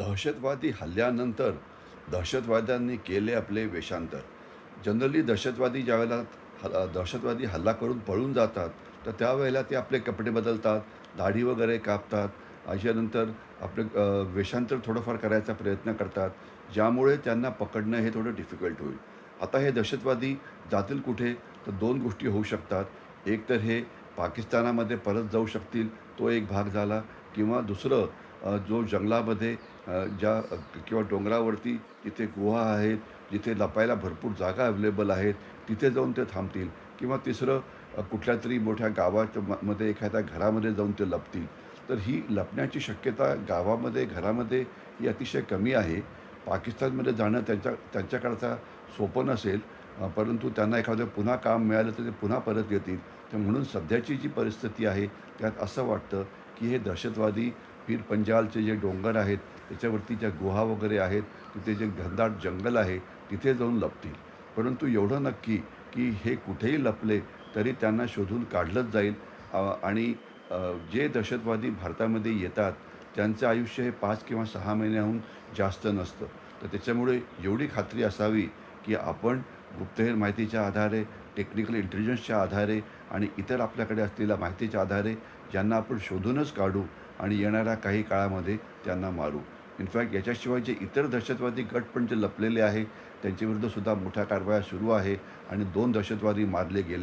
दहशतवादी हल्ल्यानंतर दहशतवाद्यांनी केले आपले वेषांतर. जनरली दहशतवादी ज्यावेळेला ह दहशतवादी हल्ला करून पळून जातात तर त्यावेळेला ते आपले कपडे बदलतात दाढी वगैरे कापतात. अशानंतर आपले वेषांतर थोडंफार करायचा प्रयत्न करतात ज्यामुळे त्यांना पकडणं हे थोडं डिफिकल्ट होईल. आता हे दहशतवादी जातील कुठे? तर दोन गोष्टी होऊ शकतात. एक तर हे पाकिस्तानामध्ये परत जाऊ शकतील तो एक भाग झाला किंवा दुसरं जो जंगलामध्ये ज्या किंवा डोंगरावरती जिथे गुहा आहेत जिथे लपायला भरपूर जागा अवेलेबल आहेत तिथे जाऊन ते थांबतील. किंवा तिसरं कुठल्या तरी मोठ्या गावाच्या मध्ये एखाद्या घरामध्ये जाऊन ते लपतील. तर ही लपण्याची शक्यता गावामध्ये घरामध्ये ही अतिशय कमी आहे. पाकिस्तानमध्ये जाणं त्यांच्या त्यांच्याकडचा सोपं नसेल परंतु त्यांना एखादं पुन्हा काम मिळालं तर ते पुन्हा परत येतील. तर म्हणून सध्याची जी परिस्थिती आहे त्यात असं वाटतं की हे दहशतवादी पीर पंजालचे जे डोंगर आहेत त्याच्यावरती ज्या गुहा वगैरे आहेत तिथे जे घनदाट जंगल आहे तिथे जाऊन लपतील. परंतु एवढं नक्की की हे कुठेही लपले तरी त्यांना शोधून काढलंच जाईल. आणि जे दहशतवादी भारतामध्ये येतात त्यांचं आयुष्य हे पाच किंवा सहा महिन्याहून जास्त नसतं. तर त्याच्यामुळे एवढी खात्री असावी की आपण गुप्तहेर माहितीच्या आधारे टेक्निकल इंटेलिजन्सच्या आधारे आणि इतर आपल्याकडे असलेल्या माहितीच्या आधारे ज्यांना आपण शोधूनच काढू आणि येणाऱ्या काही काळामध्ये त्यांना मारू. इनफॅक्ट याच्याशिवाय जे इतर दहशतवादी गट पण जे लपलेले आहे त्यांच्याविरुद्ध सुद्धा मोठ्या कारवाया सुरू आहे आणि दोन दहशतवादी मारले गेले